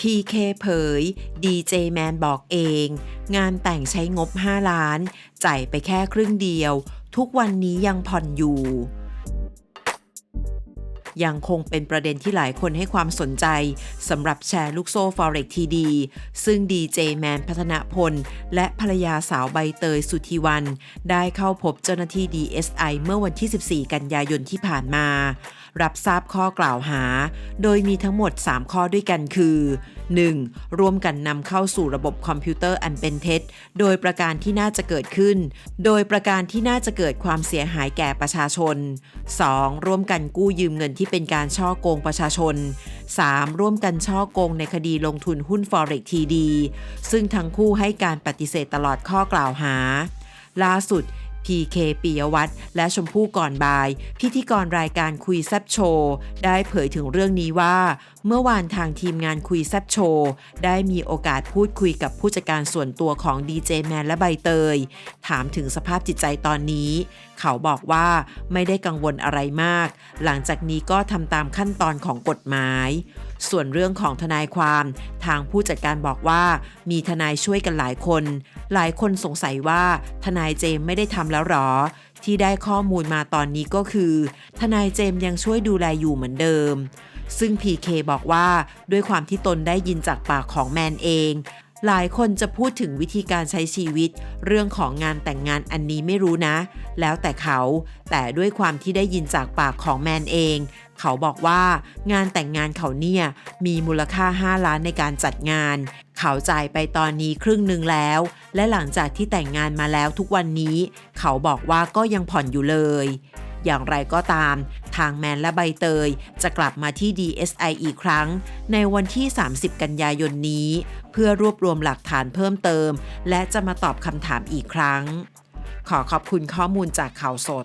PK เผย DJ แมนบอกเอง งานแต่งใช้งบ 5 ล้าน จ่ายไปแค่ครึ่งเดียว ทุกวันนี้ยังผ่อนอยู่ ยังคงเป็นประเด็นที่หลายคนให้ความสนใจสำหรับแชร์ลูกโซ่ Forex TD ซึ่งดีเจแมนพัฒนพล และภรรยาสาวใบเตยสุธีวัน ได้เข้าพบเจ้าหน้าที่ DSI เมื่อวันที่ 14 กันยายนที่ผ่านมา รับทราบข้อกล่าวหา โดยมีทั้งหมด 3 ข้อด้วยกันคือ 1. ร่วมกันนำเข้าสู่ระบบคอมพิวเตอร์อันเป็นเท็จ โดยประการที่น่าจะเกิดขึ้น โดยประการที่น่าจะเกิดความเสียหายแก่ประชาชน 2. ร่วมกันกู้ยืมเงินที่เป็นการช่อโกงประชาชน 3. ร่วมกันช่อโกงในคดีลงทุนหุ้น Forex TD ซึ่งทั้งคู่ให้การปฏิเสธตลอดข้อกล่าวหา ล่าสุด PK ปิยวัฒน์และชมพู่ก่อนบาย พิธีกรรายการคุยแซบโชว์ ได้เผยถึงเรื่องนี้ว่า เมื่อวานทางทีมงานคุยแซบโชว์ ได้มีโอกาสพูดคุยกับผู้จัดการส่วนตัวของดีเจแมนและใบเตย ถามถึงสภาพจิตใจตอนนี้ เขาบอกว่าไม่ได้กังวลอะไรมาก หลังจากนี้ก็ทำตามขั้นตอนของกฎหมาย ส่วนเรื่องของทนายความ ทางผู้จัดการบอกว่ามีทนายช่วยกันหลายคน หลายคนสงสัยว่าทนายเจมส์ไม่ได้ทำแล้วหรอ ที่ได้ข้อมูลมาตอนนี้ก็คือ ทนายเจมส์ยังช่วยดูแลอยู่เหมือนเดิม ซึ่ง PK บอกว่าด้วยความที่ตนได้ยินจากปากของแมนเองหลายคนจะพูดถึงวิธีการใช้ชีวิต เรื่องของงานแต่งงานอันนี้ไม่รู้นะ แล้วแต่เขา แต่ด้วยความที่ได้ยินจากปากของแมนเอง เขาบอกว่างานแต่งงานเขาเนี่ย มีมูลค่า 5 ล้านในการจัดงาน เขาจ่ายไปตอนนี้ครึ่งหนึ่งแล้ว และหลังจากที่แต่งงานมาแล้วทุกวันนี้ เขาบอกว่าก็ยังผ่อนอยู่เลย อย่างไรก็ตาม ทางแมนและใบเตย จะกลับมาที่ DSI อีกครั้ง ในวันที่ 30 กันยายนนี้ เพื่อรวบรวมหลักฐานเพิ่มเติม และจะมาตอบคำถามอีกครั้ง ขอขอบคุณข้อมูลจากข่าวสด